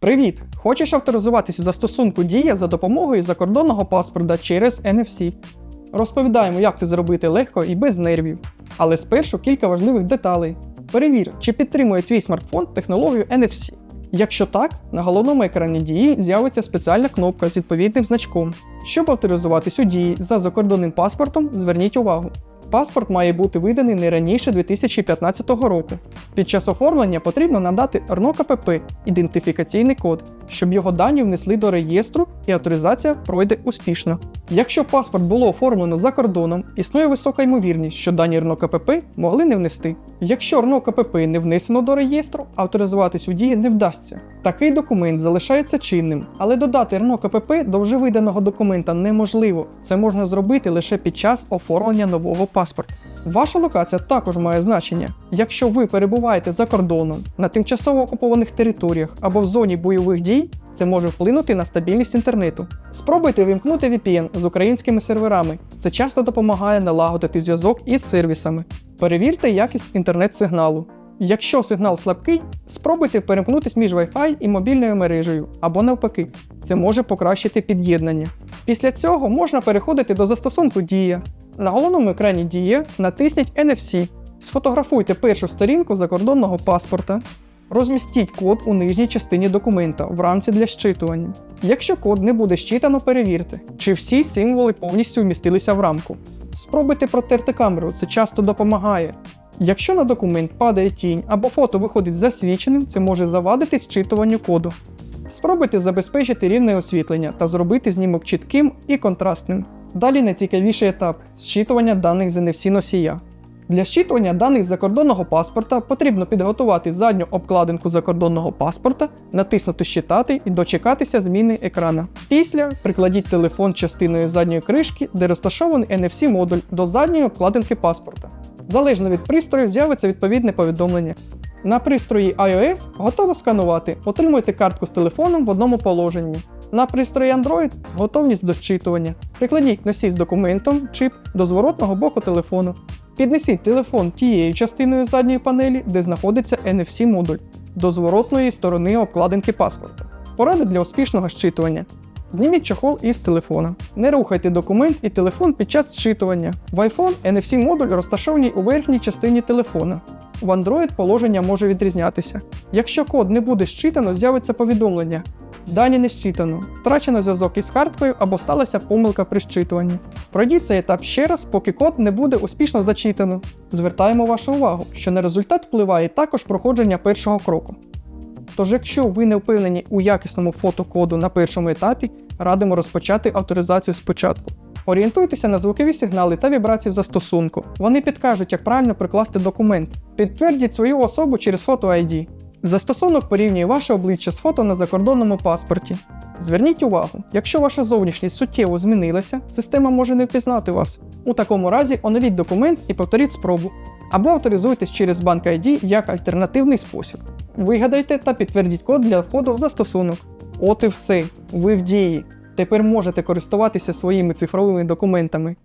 Привіт! Хочеш авторизуватись у застосунку Дія за допомогою закордонного паспорта через NFC. Розповідаємо, як це зробити легко і без нервів. Але спершу кілька важливих деталей. Перевір, чи підтримує твій смартфон технологію NFC. Якщо так, на головному екрані дії з'явиться спеціальна кнопка з відповідним значком. Щоб авторизуватись у дії за закордонним паспортом, зверніть увагу. Паспорт має бути виданий не раніше 2015 року. Під час оформлення потрібно надати РНО КПП ідентифікаційний код, щоб його дані внесли до реєстру і авторизація пройде успішно. Якщо паспорт було оформлено за кордоном, існує висока ймовірність, що дані РНО КПП могли не внести. Якщо РНО КПП не внесено до реєстру, авторизуватись у дії не вдасться. Такий документ залишається чинним, але додати РНО КПП до вже виданого документа неможливо. Це можна зробити лише під час оформлення нового паспорта. Ваша локація також має значення. Якщо ви перебуваєте за кордоном, на тимчасово окупованих територіях або в зоні бойових дій, це може вплинути на стабільність інтернету. Спробуйте вимкнути VPN з українськими серверами. Це часто допомагає налагодити зв'язок із сервісами. Перевірте якість інтернет-сигналу. Якщо сигнал слабкий, спробуйте перемкнутись між Wi-Fi і мобільною мережею або навпаки. Це може покращити під'єднання. Після цього можна переходити до застосунку Дія. На головному екрані Дія натисніть NFC. Сфотографуйте першу сторінку закордонного паспорта. Розмістіть код у нижній частині документа в рамці для щитування. Якщо код не буде щитано, перевірте, чи всі символи повністю вмістилися в рамку. Спробуйте протерти камеру, це часто допомагає. Якщо на документ падає тінь або фото виходить засвіченим, це може завадити зчитуванню коду. Спробуйте забезпечити рівне освітлення та зробити знімок чітким і контрастним. Далі найцікавіший етап зчитування даних з NFC носія. Для зчитування даних закордонного паспорта потрібно підготувати задню обкладинку закордонного паспорта, натиснути Щитати і дочекатися зміни екрана. Після прикладіть телефон частиною задньої кришки, де розташований NFC-модуль до задньої обкладинки паспорта. Залежно від пристрою з'явиться відповідне повідомлення. На пристрої iOS готово сканувати, отримуйте картку з телефоном в одному положенні. На пристрої Android готовність до зчитування. Прикладіть носій з документом, чип до зворотного боку телефону. Піднесіть телефон тією частиною задньої панелі, де знаходиться NFC-модуль, до зворотної сторони обкладинки паспорта. Поради для успішного зчитування. Зніміть чохол із телефона. Не рухайте документ і телефон під час зчитування. В iPhone NFC-модуль розташований у верхній частині телефона. В Android положення може відрізнятися. Якщо код не буде зчитано, з'явиться повідомлення. Дані не зчитано, втрачено зв'язок із карткою або сталася помилка при зчитуванні. Пройдіть цей етап ще раз, поки код не буде успішно зачитано. Звертаємо вашу увагу, що на результат впливає також проходження першого кроку. Тож, якщо ви не впевнені у якісному фотокоду на першому етапі, радимо розпочати авторизацію спочатку. Орієнтуйтеся на звукові сигнали та вібрації в застосунку. Вони підкажуть, як правильно прикласти документ. Підтвердіть свою особу через фото ID. Застосунок порівнює ваше обличчя з фото на закордонному паспорті. Зверніть увагу, якщо ваша зовнішність суттєво змінилася, система може не впізнати вас. У такому разі оновіть документ і повторіть спробу. Або авторизуйтесь через Bank ID як альтернативний спосіб. Вигадайте та підтвердіть код для входу в застосунок. От і все, ви в дії. Тепер можете користуватися своїми цифровими документами.